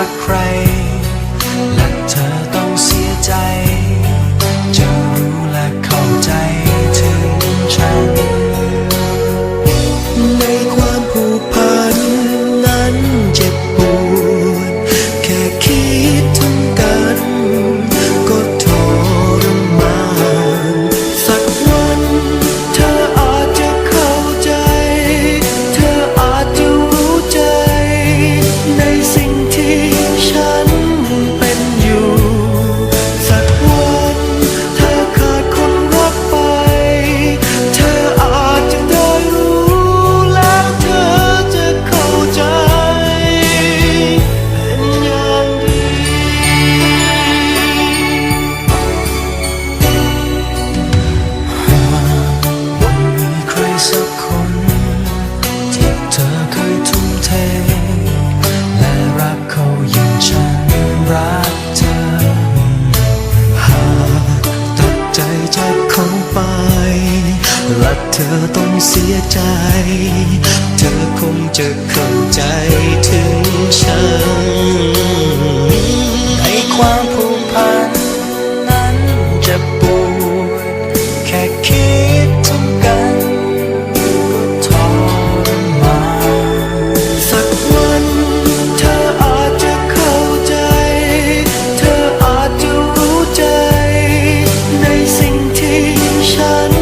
รั เธอต้องเสียใจ เธอคงจะเข้าใจถึงฉันไอความผูกพันนั้นจะปวดแค่คิดถึงกันก็ทรมานสักวันเธออาจจะเข้าใจ เธออาจจะรู้ใจ ในสิ่งที่ฉัน